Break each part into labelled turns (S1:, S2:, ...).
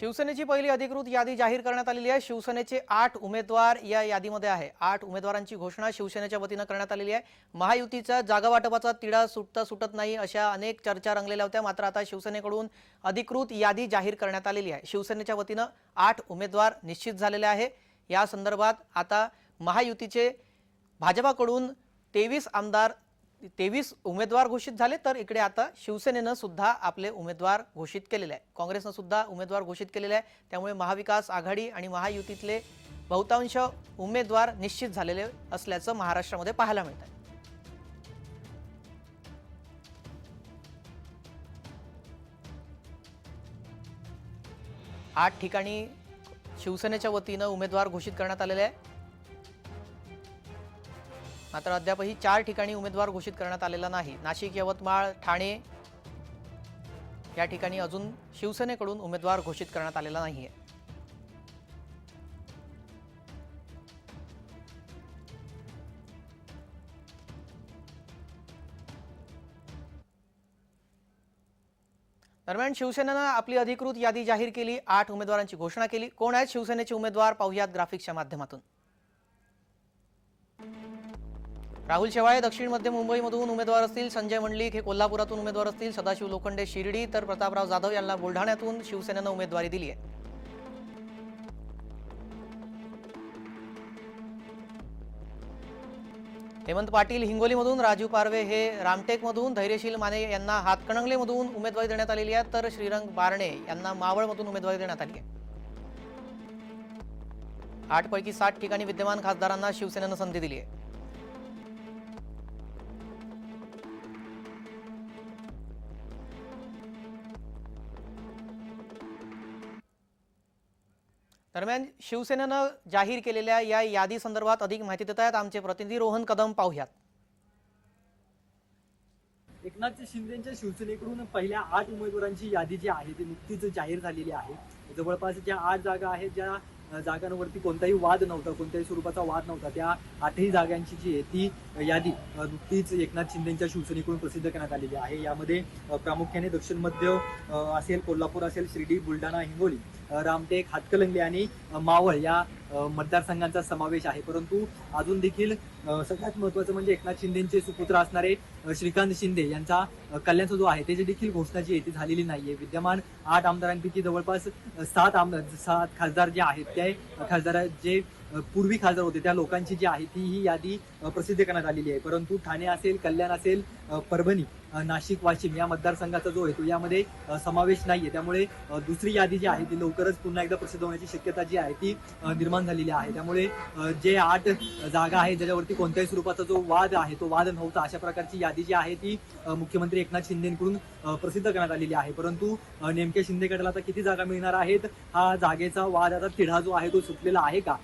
S1: शिवसेनेची पहिली अधिकृत यादी जाहीर करण्यात आलेली आहे. शिवसेनेचे आठ उमेदवार या यादीमध्ये आहे. आठ उमेदवारांची घोषणा शिवसेनेच्या वतीनं करण्यात आलेली आहे. महायुतीचा जागा वाटपाचा तिढा सुटता सुटत नाही अशा अनेक चर्चा रंगलेल्या होत्या. मात्र आता शिवसेनेकडून अधिकृत यादी जाहीर करण्यात आलेली आहे. शिवसेनेच्या वतीनं आठ उमेदवार निश्चित झालेले आहे. या संदर्भात आता महायुतीचे भाजपाकडून तेवीस आमदार तेवीस उमेदवार घोषित झाले तर इकडे आता शिवसेनेनं सुद्धा आपले उमेदवार घोषित केलेले आहे काँग्रेसनं सुद्धा उमेदवार घोषित केलेले आहे त्यामुळे महाविकास आघाडी आणि महायुतीतले बहुतांश उमेदवार निश्चित झालेले असल्याचं महाराष्ट्रामध्ये पाहायला मिळत आहे आठ ठिकाणी शिवसेनेच्या वतीनं उमेदवार घोषित करण्यात आलेले आहे मात्र अद्यापही चार ठिकाणी उमेदवार घोषित करण्यात आलेला नाही. नाशिक यवतमाळ ठाणे या ठिकाणी अजून शिवसेनेकडून उमेदवार घोषित करण्यात आलेला नाहीये. दरम्यान शिवसेनेनं आपली अधिकृत यादी जाहीर केली आठ उमेदवारांची घोषणा केली. कोण आहेत शिवसेनेचे उमेदवार? पाहुयात ग्राफिक्सच्या माध्यमातून. राहुल शेवाळे दक्षिण मध्य मुंबईमधून उमेदवार असतील संजय मंडलिक हे कोल्हापुरातून उमेदवार असतील सदाशिव लोखंडे शिर्डी तर प्रतापराव जाधव यांना बुलढाण्यातून शिवसेनेनं उमेदवारी दिली आहे. हेमंत पाटील हिंगोलीमधून राजू पारवे हे रामटेकमधून धैर्यशील माने यांना हातकणंगलेमधून उमेदवारी देण्यात आलेली आहे तर श्रीरंग बारणे यांना मावळमधून उमेदवारी देण्यात आली आहे. आठपैकी साठ ठिकाणी विद्यमान खासदारांना शिवसेनेनं संधी दिली आहे. दरम्यान शिवसेनेनं जाहीर केलेल्या या यादी संदर्भात अधिक माहिती देत आहेत आमचे प्रतिनिधी रोहन कदम पाहूयात.
S2: एकनाथ शिंदेच्या शिवसेनेकडून पहिल्या आठ उमेदवारांची यादी जी आहे ती नुकतीच जाहीर झालेली आहे. जवळपास ज्या आठ जागा आहेत ज्या जागांवरती कोणताही वाद नव्हता कोणत्याही स्वरूपाचा वाद नव्हता. त्या आठही जागांची जी आहे ती यादी नुकतीच एकनाथ शिंदेच्या शिवसेनेकडून प्रसिद्ध करण्यात आलेली आहे. यामध्ये प्रामुख्याने दक्षिण मध्य असेल कोल्हापूर असेल शिर्डी बुलढाणा हिंगोली रामटेक हातकलंगले आणि मावळ या मतदारसंघांचा समावेश आहे. परंतु अजून देखील सगळ्यात महत्वाचं म्हणजे एकनाथ शिंदेचे सुपुत्र असणारे श्रीकांत शिंदे यांचा कल्याणचा जो आहे त्याची देखील घोषणा जी आहे ती झालेली नाहीये. विद्यमान आठ आमदारांपैकी जवळपास सात आमदार सात खासदार जे आहेत ते खासदार जे पूर्वी खासदार होते. त्या लोकांची जी आहे ती ही यादी प्रसिद्ध करण्यात आलेली आहे. परंतु ठाणे असेल कल्याण असेल परभणी नाशिक वाशिम या मतदारसंघाचा जो आहे तो यामध्ये समावेश समावेश नाहीये. त्यामुळे दुसरी यादी जी आहे ती लवकरच पुन्हा एकदा प्रसिद्ध होण्याची शक्यता जी आहे ती निर्माण झालेली आहे. त्यामुळे जे आठ जागा आहे ज्याच्यावरती कोणत्याही स्वरूपाचा जो वाद आहे तो वाद नव्हता अशा प्रकारची यादी जी आहे ती मुख्यमंत्री एकनाथ शिंदेकडून प्रसिद्ध करण्यात आलेली आहे. परंतु नेमक्या शिंदे गटाला आता किती जागा मिळणार आहेत? हा जागेचा वाद आता तिढा जो आहे तो सुटलेला आहे का?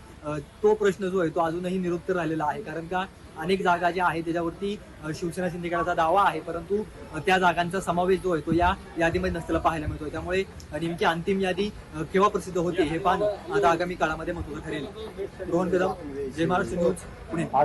S2: तो प्रश्न जो आहे तो अजूनही निरुत्तर राहिलेला आहे. कारण का अनेक जागा ज्या आहेत त्याच्यावरती शिवसेना शिंदेगडाचा दावा आहे. परंतु त्या जागांचा समावेश जो आहे तो या यादीमध्ये नसलेला पाहायला मिळतोय. त्यामुळे नेमकी अंतिम यादी केव्हा प्रसिद्ध होते हे पाहणं आता आगामी काळामध्ये महत्वाचं ठरेल. रोहन कदम जय महाराष्ट्र न्यूज पुणे.